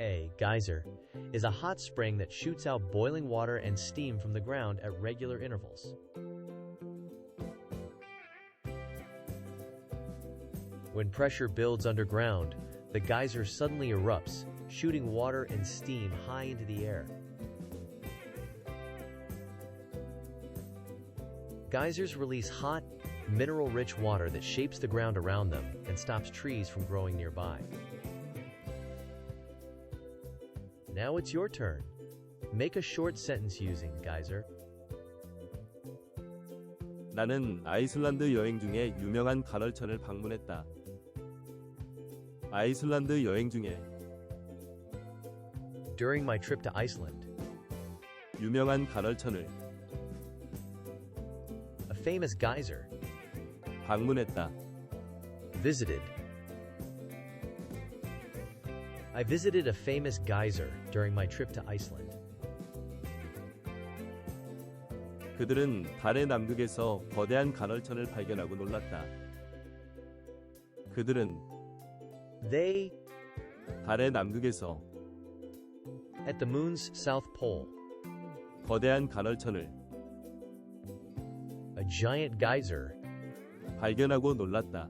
A geyser is a hot spring that shoots out boiling water and steam from the ground at regular intervals. When pressure builds underground, the geyser suddenly erupts, shooting water and steam high into the air. Geysers release hot, mineral-rich water that shapes the ground around them and stops trees from growing nearby. Now it's your turn. Make a short sentence using geyser. 나는 아이슬란드 여행 중에 유명한 간헐천을 방문했다. 아이슬란드 여행 중에 During my trip to Iceland, 유명한 간헐천을 a famous geyser 방문했다. visited. I visited a famous geyser during my trip to Iceland. 그들은 달의 남극에서 거대한 간헐천을 발견하고 놀랐다. 그들은 They, 달의 남극에서 at the moon's south pole, 거대한 간헐천을 a giant geyser, 발견하고 놀랐다.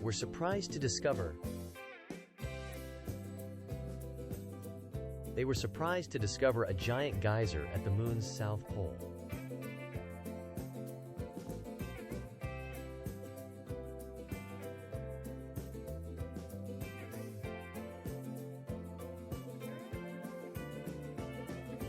were surprised to discover. They were surprised to discover a giant geyser at the moon's south pole.